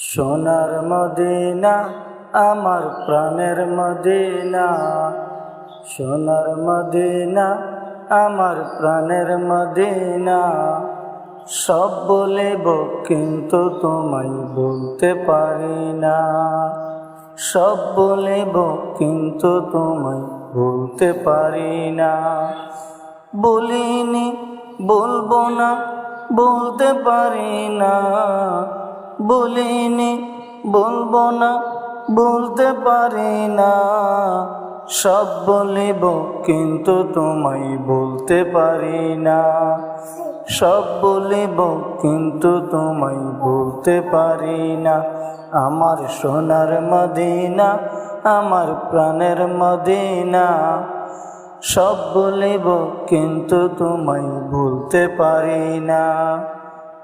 সোনার মদিনা, আমার প্রাণের মদিনা। সোনার মদিনা, আমার প্রাণের মদিনা। সব বলিব, কিন্তু তোমায় বলতে পারি না। সব বলিব, কিন্তু তোমায় বলতে পারি না। বলিনি, বলব না, বলতে পারি না। বলিনি, বলব না, বলতে পারি না। সব বলিব, কিন্তু তোমায় বলতে পারি না। সব বলিব, কিন্তু তোমায় বলতে পারি না। আমার সোনার মদিনা, আমার প্রাণের মদিনা। সব বলিব, কিন্তু তোমায় বলতে পারি না।